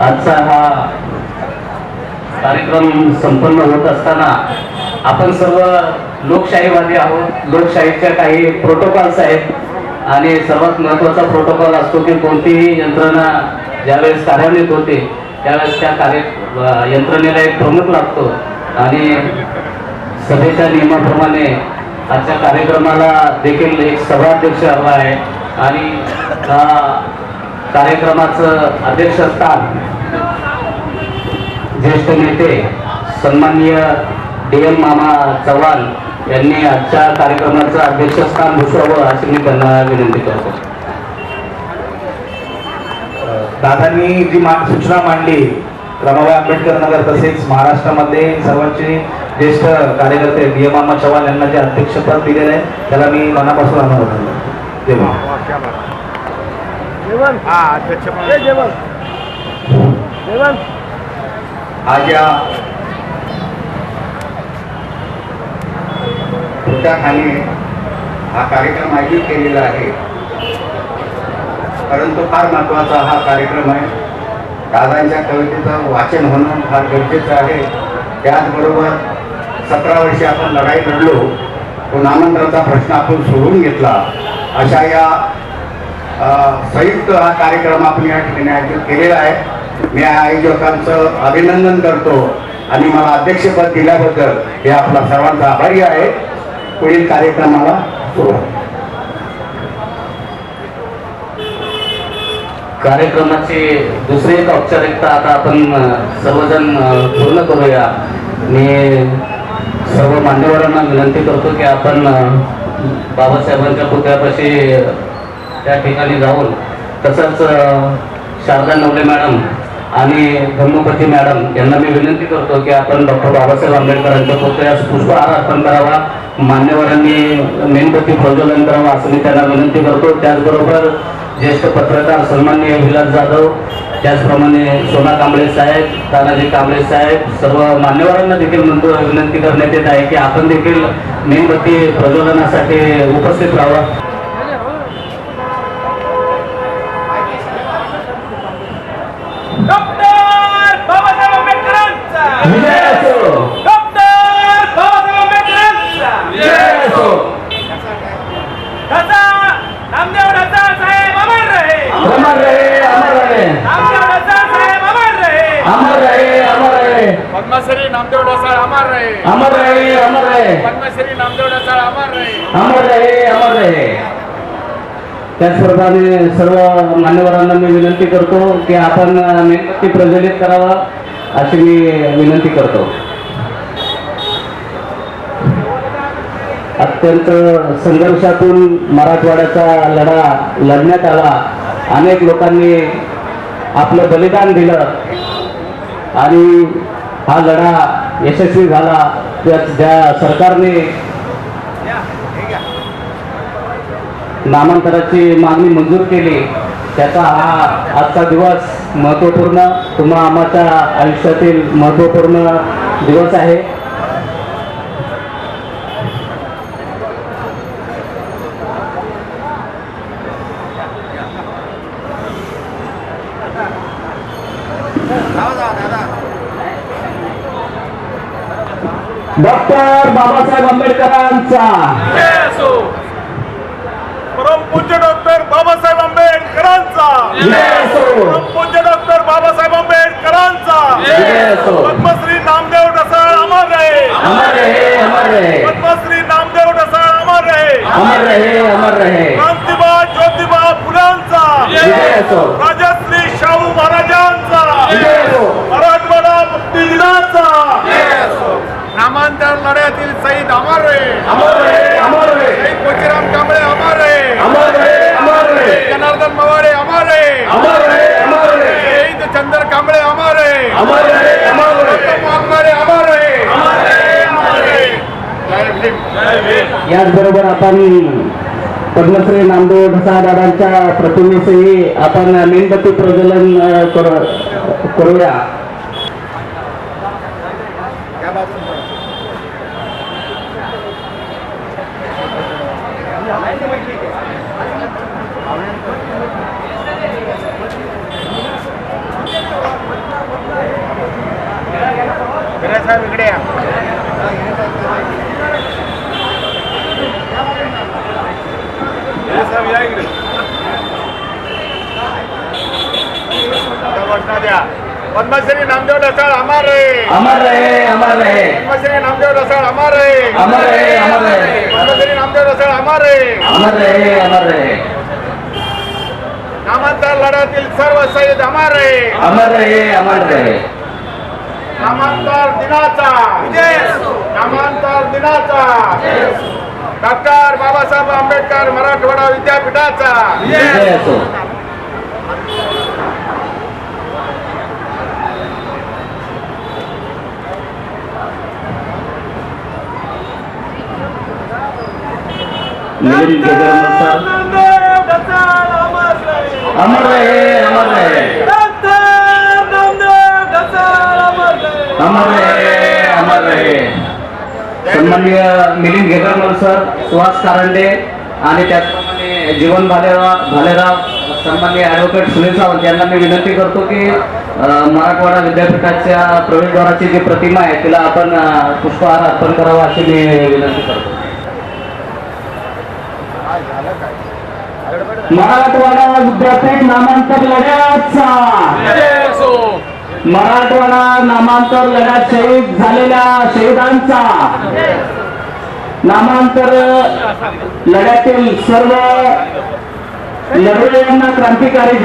आजचा हा कार्यक्रम संपन्न होत असताना आपण सर्व लोकशाहीवादी आहोत. लोकशाहीच्या काही प्रोटोकॉल्स आहेत. आणि सर्वात महत्त्वाचा प्रोटोकॉल असतो की कोणतीही यंत्रणा ज्यावेळेस कार्यान्वित होते त्यावेळेस त्या कार्य यंत्रणेला एक प्रमुख लागतो. आणि सभेच्या नियमाप्रमाणे आजच्या कार्यक्रमाला देखील एक सभाध्यक्ष हवा आहे. आणि कार्यक्रमाचं अध्यक्षस्थान ज्येष्ठ नेते सन्माननीय डी एम मामा चव्हाण यांनी आजच्या कार्यक्रमाचं अध्यक्षस्थान भूषवावं अशी मी त्यांना विनंती करतो. दादांनी जी मा सूचना मांडली रमाबाई आंबेडकर नगर तसेच महाराष्ट्रामध्ये सर्वांचे ज्येष्ठ कार्यकर्ते डी एम मामा चव्हाण यांना जे अध्यक्षपद दिलेलं आहे त्याला मी मनापासून अनुभव तेव्हा आज या खाली हा कार्यक्रम आयोजित केलेला आहे. परंतु फार महत्त्वाचा हा कार्यक्रम आहे. दादांच्या कवितेचं वाचन होणं फार गरजेचं आहे. त्याचबरोबर सतरा वर्षे आपण लढाई लढलो. तो नामांतराचा प्रश्न आपण सोडून घेतला. अशा या संयुक्त हा कार्यक्रम आपण या ठिकाणी आयोजित केलेला आहे. मी आयोजकांचं अभिनंदन करतो आणि मला अध्यक्षपद दिल्याबद्दल हे आपला सर्वांचा आभारी आहे. पुढील कार्यक्रमाला सुरुवात. कार्यक्रमाची दुसरी एक औपचारिकता आता आपण सर्वजण पूर्ण करूया. मी सर्व मान्यवरांना विनंती करतो की आपण बाबासाहेबांच्या पुतळ्यापाशी त्या ठिकाणी जाऊन तसंच शारदा नवले मॅडम आणि धर्मपती मॅडम यांना मी विनंती करतो की आपण डॉक्टर बाबासाहेब आंबेडकरांच्या पुतळ्यास पुष्पहार अर्पण करावा. मान्यवरांनी मेणबत्ती प्रज्वलन करावा असं मी त्यांना विनंती करतो. त्याचबरोबर ज्येष्ठ पत्रकार सन्मान्य विलास जाधव त्याचप्रमाणे सोना कांबळे साहेब तानाजी कांबळे साहेब सर्व मान्यवरांना देखील म्हणतो विनंती करण्यात येत आहे की आपण देखील मेणबत्ती प्रज्वलनासाठी उपस्थित राहावा डॉक्टर बाबासाहेब आंबेडकरांचा विजय असो डॉक्टर बाबासाहेब आंबेडकरांचा विजय असो ढसा नामदेव साहेब अमर रहे. अमर रहे अमर रहे. नामदेव ढसा साहेब अमर रहे. अमर रहे अमर रहे. पद्मश्री नामदेव अमर रहे. अमर रहे अमर रहे. पद्मश्री नामदेव अमर रहे. अमर रहे अमर रहे. त्याचप्रमाणे सर्व मान्यवरांना मी विनंती करतो की आपण मेणबत्ती प्रज्वलित करावा अशी मी विनंती करतो. अत्यंत संघर्षातून मराठवाड्याचा लढा लढण्यात आला. अनेक लोकांनी आपलं बलिदान दिलं आणि हा लढा यशस्वी झाला. त्या ज्या सरकारने नामांतराची मागणी मंजूर केली त्याचा हा आजचा दिवस महत्त्वपूर्ण तुम्हा आम्हाच्या आयुष्यातील महत्त्वपूर्ण दिवस आहे. डॉक्टर बाबासाहेब आंबेडकरांचा. परमपूज्य डॉक्टर बाबासाहेब आंबेडकरांचा. परमपूज्य डॉक्टर बाबासाहेब आंबेडकरांचा. याचबरोबर आपण पद्मश्री नामदेव ढसाळदादांच्या प्रतिमेसही आपण मेणबत्ती प्रज्वलन करूया. द्या. पद्मश्री नामदेव ढसाळ अमर रे. अमर रहे अमर रहे पद्मश्री नामदेव ढसाळ अमर रे. अमर रहे अमर रहे पद्मश्री नामदेव ढसाळ अमर रे. अमर रहे अमर रहे नामांतर लढ्यातील सर्व शहीद अमर रे. अमर रहे अमर रहे नामांतर दिनाचा. नामांतर दिनाचा. डॉक्टर बाबासाहेब आंबेडकर मराठवाडा विद्यापीठाचा. विजय असो मिलिंद केजरीवाल सर अमर रहे अमर रहे. अमर रहे अमर रहे. सन्माननीय मिलिंद घेगरमल सर सुहास कारंडे आणि त्याचप्रमाणे जीवन भालेराव भालेराव सन्माननीय ॲडव्होकेट सुनील सावंत यांना मी विनंती करतो की मराठवाडा विद्यापीठाच्या प्रवेशद्वाराची जी प्रतिमा आहे तिला आपण पुष्पहार अर्पण करावा अशी मी विनंती करतो. मराठवाडा विद्यापीठ नामांतर लढ्याचा मराठवाडा नामांतर लढ्यात शहीद झालेल्या शहीदांचा. नामांतर लढ्यातील सर्व लढवयांना क्रांतिकारी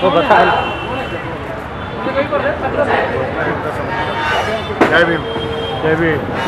जय भीम जय भीम. जय भीम.